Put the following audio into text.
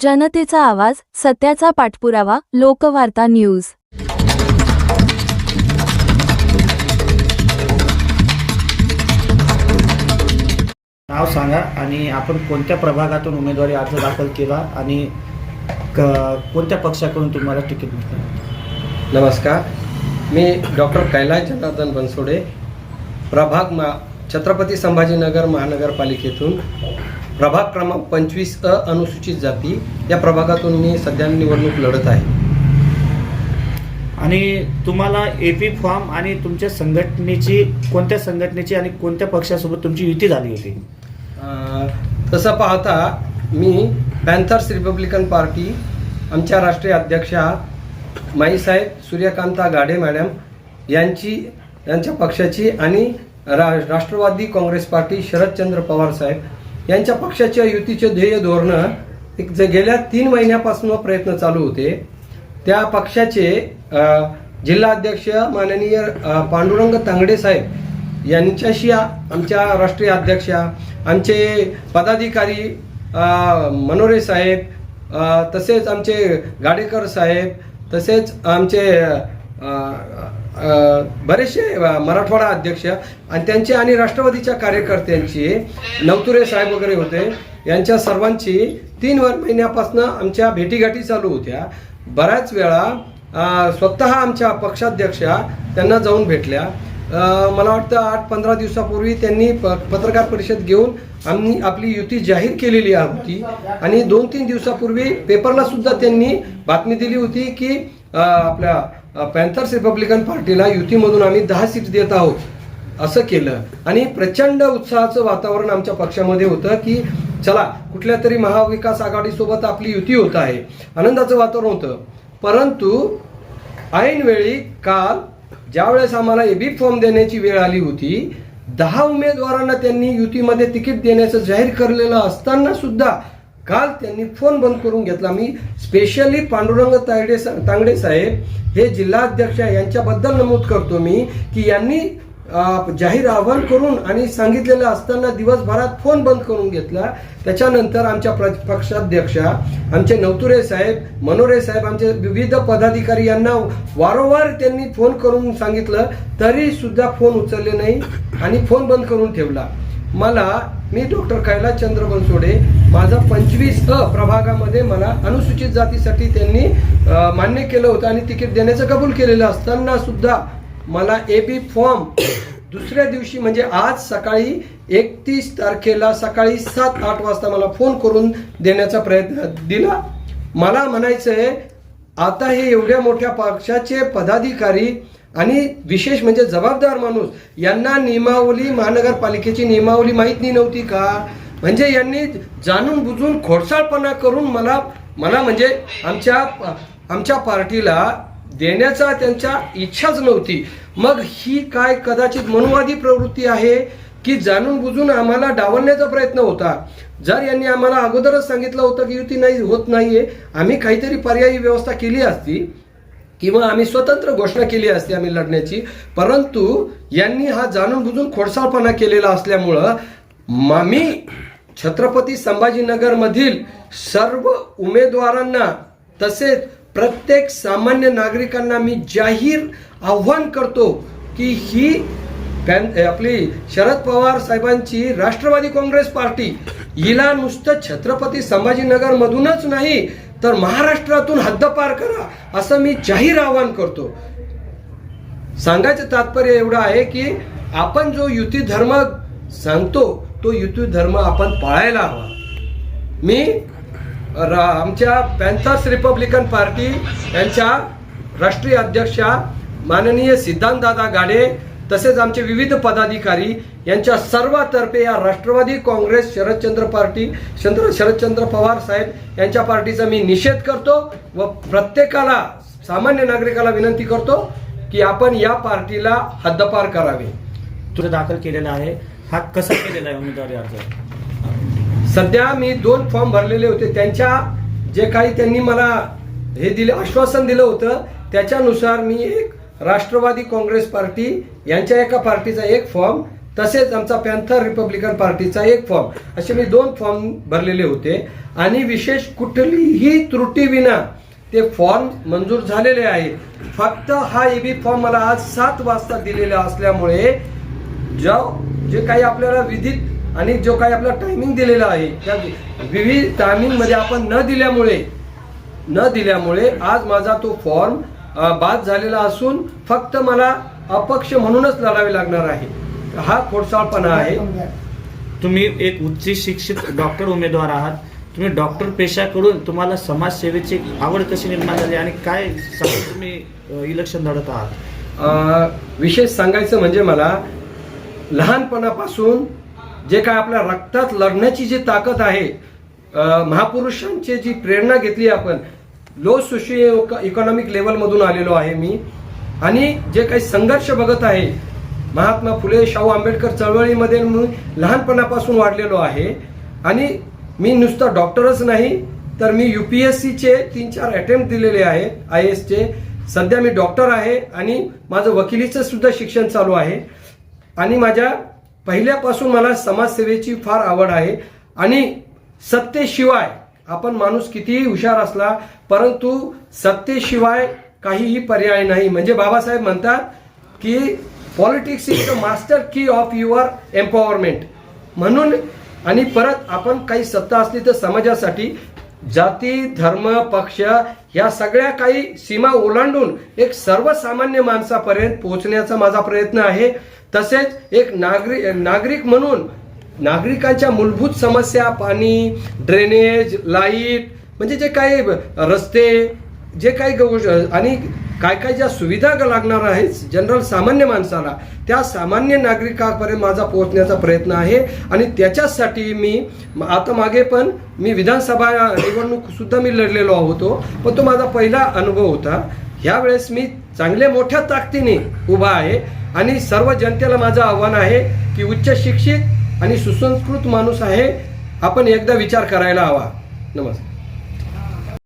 जनतेचा आवाज सत्याचा पाठपुरावा लोकवार्ता न्यूज. नाव सांगा आणि आपण कोणत्या प्रभागातून उमेदवारी अर्ज दाखल केला आणि क- कोणत्या पक्षाकडून तुम्हाला तिकीट मिळतं? नमस्कार. मी डॉक्टर कैलास जनार्दन बनसोडे प्रभाग मा छत्रपती संभाजीनगर महानगरपालिकेतून प्रभाग क्रमांक पंचवीस अ अनुसूचित जाती. या प्रभागातून मी सध्या निवडणूक लढत आहे. आणि तुम्हाला ए पी फॉर्म आणि तुमच्या संघटनेची कोणत्या संघटनेची आणि कोणत्या पक्षासोबत तुमची युती झाली होती? अ, तसं पाहता मी पॅन्थर्स रिपब्लिकन पार्टी आमच्या राष्ट्रीय अध्यक्षा माईसाहेब सूर्यकांता गाढे मॅडम यांची यांच्या पक्षाची आणि रा राष्ट्रवादी काँग्रेस पार्टी शरदचंद्र पवार साहेब यांच्या पक्षाच्या युतीचे ध्येय धोरणं एक जे गेल्या तीन महिन्यापासून प्रयत्न चालू होते त्या पक्षाचे जिल्हा अध्यक्ष माननीय पांडुरंग तांगडे साहेब यांच्याशी आमच्या राष्ट्रीय अध्यक्षा आमचे पदाधिकारी मनोरे साहेब तसेच आमचे गाडेकर साहेब तसेच आमचे बरेचसे मराठवाडा अध्यक्ष आणि त्यांचे आणि राष्ट्रवादीच्या कार्यकर्त्यांची नवतुरे साहेब वगैरे होते यांच्या सर्वांची तीन वर महिन्यापासून आमच्या भेटीगाठी चालू होत्या. बऱ्याच वेळा स्वतः आमच्या पक्षाध्यक्षा त्यांना जाऊन भेटल्या. मला वाटतं आठ पंधरा दिवसापूर्वी त्यांनी प पत्रकार परिषद घेऊन आम्ही आपली युती जाहीर केलेली होती. आणि दोन तीन दिवसापूर्वी पेपरला सुद्धा त्यांनी बातमी दिली होती की आपल्या पॅन्थर्स रिपब्लिकन पार्टीला युतीमधून आम्ही दहा सीट देत आहोत असं केलं. आणि प्रचंड उत्साहाचं वातावरण आमच्या पक्षामध्ये होतं की चला कुठल्या तरी महाविकास आघाडीसोबत आपली युती होत आहे. आनंदाचं वातावरण होतं. परंतु ऐनवेळी काल ज्यावेळेस आम्हाला एबी फॉर्म देण्याची वेळ आली होती दहा उमेदवारांना त्यांनी युतीमध्ये तिकीट देण्याचं जाहीर करलेलं असताना सुद्धा काल त्यांनी फोन बंद करून घेतला. मी स्पेशली पांडुरंग तायडे तांगडे साहेब हे जिल्हाध्यक्ष यांच्याबद्दल नमूद करतो मी की यांनी जाहीर आवाहन करून आणि सांगितलेलं असताना दिवसभरात फोन बंद करून घेतला. त्याच्यानंतर आमच्या प्र पक्षाध्यक्षा आमचे नवतुरे साहेब मनोरे साहेब आमचे विविध पदाधिकारी यांना वारंवार त्यांनी फोन करून सांगितलं तरी सुद्धा फोन उचलले नाही आणि फोन बंद करून ठेवला. मला मी डॉक्टर कैलास चंद्र बनसोडे माझा पंचवीस अ प्रभागामध्ये मला अनुसूचित जातीसाठी त्यांनी मान्य केलं होतं आणि तिकीट देण्याचं कबूल केलेलं असताना सुद्धा मला ए बी फॉर्म दुसऱ्या दिवशी म्हणजे आज सकाळी एकतीस तारखेला सकाळी सात आठ वाजता मला फोन करून देण्याचा प्रयत्न दिला. मला म्हणायचं आहे आता हे एवढ्या मोठ्या पक्षाचे पदाधिकारी आणि विशेष म्हणजे जबाबदार माणूस यांना नियमावली महानगरपालिकेची नियमावली माहीत नाही नव्हती का? म्हणजे यांनी जाणून बुजून खोडसाळपणा करून मला मला म्हणजे आमच्या आमच्या पार्टीला देण्याचा त्यांच्या इच्छाच नव्हती. मग ही काय कदाचित मनुवादी प्रवृत्ती आहे की जाणून बुजून आम्हाला डावलण्याचा प्रयत्न होता? जर यांनी आम्हाला अगोदरच सांगितलं होतं की युती नाही होत नाहीये आम्ही काहीतरी पर्यायी व्यवस्था केली असती किंवा आम्ही स्वतंत्र घोषणा केली असती आम्ही लढण्याची. परंतु यांनी हा जाणून बुजून खोडसाळपणा केलेला असल्यामुळं मा- मी छत्रपती संभाजीनगरमधील सर्व उमेदवारांना तसेच प्रत्येक सामान्य नागरिकांना मी जाहीर आव्हान करतो की ही आपली शरद पवार साहेबांची राष्ट्रवादी काँग्रेस पार्टी हिला नुसतं छत्रपती संभाजीनगर मधूनच नाही तर महाराष्ट्रातून हद्दपार करा असं मी जाहीर आवाहन करतो. सांगायचं तात्पर्य एवढं आहे की आपण जो युती धर्म सांगतो तो युती धर्म आपण पाळायला हवा. मी रा- आमच्या पॅन्थर्स रिपब्लिकन पार्टी यांच्या राष्ट्रीय अध्यक्षा माननीय सिद्धांतदादा गाडे तसेच आमचे विविध पदाधिकारी यांच्या सर्वातर्फे या राष्ट्रवादी काँग्रेस शरदचंद्र पार्टी चंद्र शरदचंद्र पवार साहेब यांच्या पार्टीचा मी निषेध करतो व प्रत्येकाला सामान्य नागरिकाला विनंती करतो की आपण या पार्टीला हद्दपार करावे. तुझं दाखल केलेला आहे हा कसा केलेला आहे उमेदवारी अर्ज सध्या मी दोन फॉर्म भरलेले होते. त्यांच्या जे काही त्यांनी मला हे दिले आश्वासन दिलं होतं त्याच्यानुसार मी एक राष्ट्रवादी काँग्रेस पार्टी यांच्या एका पार्टीचा एक फॉर्म तसेच आमचा पॅन्थर रिपब्लिकन पार्टीचा एक फॉर्म. असे मी दोन फॉर्म भरलेले होते. आणि विशेष कुठलीही त्रुटी विना ते फॉर्म मंजूर झालेले आहेत फक्त हा एबी फॉर्म मला आज सात वाजता दिलेला असल्यामुळे ज्या जे काही आपल्याला विधित आणि जो काही आपला टायमिंग दिलेला आहे त्या विविध टायमिंगमध्ये आपण न दिल्यामुळे न दिल्यामुळे आज माझा तो फॉर्म बाद झालेला असून फक्त मला अपक्ष म्हणूनच लढावे लागणार आहे. हा खोडसाळपणा आहे. तुम्ही एक उच्च शिक्षित डॉक्टर उमेदवार आहात. तुम्ही डॉक्टर पेशाकडून तुम्हाला समाजसेवेची आवड कशी निर्माण झाली आणि काय तुम्ही इलेक्शन लढत आहात? विशेष सांगायचं म्हणजे मला लहानपणापासून जे काय आपल्या रक्तात लढण्याची जी ताकद आहे महापुरुषांची जी प्रेरणा घेतली आपण लो सोशिओ इकॉनॉमिक लेवलमधून आलेलो आहे मी. आणि जे काही संघर्ष बघत आहे महात्मा फुले शाहू आंबेडकर चळवळीमध्ये मी लहानपणापासून वाढलेलो आहे. आणि मी नुसता डॉक्टरच नाही तर मी यू पी एस सीचे तीन चार अटेम्प्ट दिलेले आहेत आय एसचे. सध्या मी डॉक्टर आहे आणि माझं वकिलीचं सुद्धा शिक्षण चालू आहे. आणि माझ्या पहिल्यापासून मला समाजसेवेची फार आवड आहे. आणि सत्तेशिवाय आपण माणूस कितीही हुशार असला परंतु सत्तेशिवाय काहीही पर्याय नाही. म्हणजे बाबासाहेब म्हणतात की politics is the master key of your empowerment म्हणून आणि परत आपण काही सत्ता असली तर समाजासाठी जाती धर्म पक्ष या सगळ्या काही सीमा ओलांडून एक सर्वसामान्य माणसापर्यंत पोहोचण्याचा माझा प्रयत्न आहे. तसेच एक नागरिक नागरिक म्हणून नागरिकांच्या मूलभूत समस्या पाणी ड्रेनेज लाइट म्हणजे जे काही रस्ते जे काही आणि काय काय ज्या सुविधा लागणार आहेत जनरल सामान्य माणसाला त्या सामान्य नागरिकापर्यंत माझा पोहोचण्याचा प्रयत्न आहे. आणि त्याच्यासाठी मी आता मागे पण मी विधानसभा निवडणूकसुद्धा मी लढलेलो होतो पण तो माझा पहिला अनुभव होता. ह्यावेळेस मी चांगले मोठ्या ताकदीने उभा आहे आणि सर्व जनतेला माझं आव्हान आहे की उच्च शिक्षित आणि सुसंस्कृत माणूस आहे आपण एकदा विचार करायला हवा. नमस्कार.